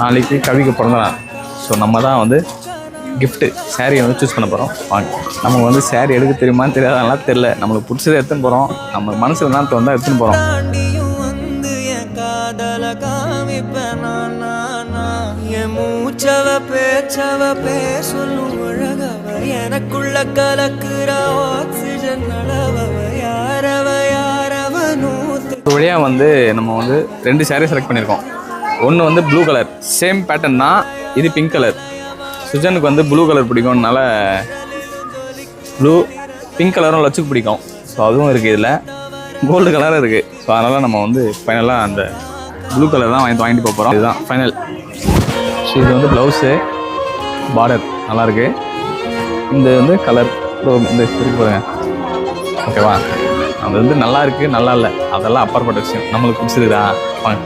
நாளைக்கு கவிக்கு பிறந்த நாள் ஸோ நம்ம தான் வந்து gift சாரியை வந்து சூஸ் பண்ண போகிறோம் வாங்க. நமக்கு வந்து saree எடுக்க தெரியுமான்னு தெரியாதனால தெரில நம்மளுக்கு பிடிச்சதை எடுத்துன்னு போகிறோம் நம்ம மனசில் தான் தோந்தா எடுத்துன்னு போகிறோம் மூச்சவ பேச்சவ பேசொல்லும் அழகவ எனக்குள்ள கலக்குற ஆக்சிஜன் அளவவ. யாரவ யாரவ நூத்து வழியாக வந்து நம்ம வந்து ரெண்டு saree செலக்ட் பண்ணியிருக்கோம். ஒன்று வந்து ப்ளூ கலர் சேம் பேட்டர்ன் தான் இது பிங்க் கலர் சுஜனுக்கு வந்து ப்ளூ கலர் பிடிக்கும்னால ப்ளூ பிங்க் கலரும் லட்சுக்கு பிடிக்கும். ஸோ அதுவும் இருக்குது இதில். கோல்டு கலரும் இருக்குது ஸோ அதனால் நம்ம வந்து ஃபைனலாக அந்த ப்ளூ கலர் தான் வாங்கி வாங்கிட்டு போக போகிறோம் இதுதான் ஃபைனல் ஸோ இது வந்து ப்ளவுஸு பார்டர் நல்லாயிருக்கு இந்த வந்து கலர் இந்த திருப்பி பாருங்க. ஓகேவா அது வந்து நல்லா இருக்குது நல்லா இல்லை. அதெல்லாம் அப்பாற்பட்ட விஷயம் நம்மளுக்கு பிடிச்சிருக்குதா? வாங்க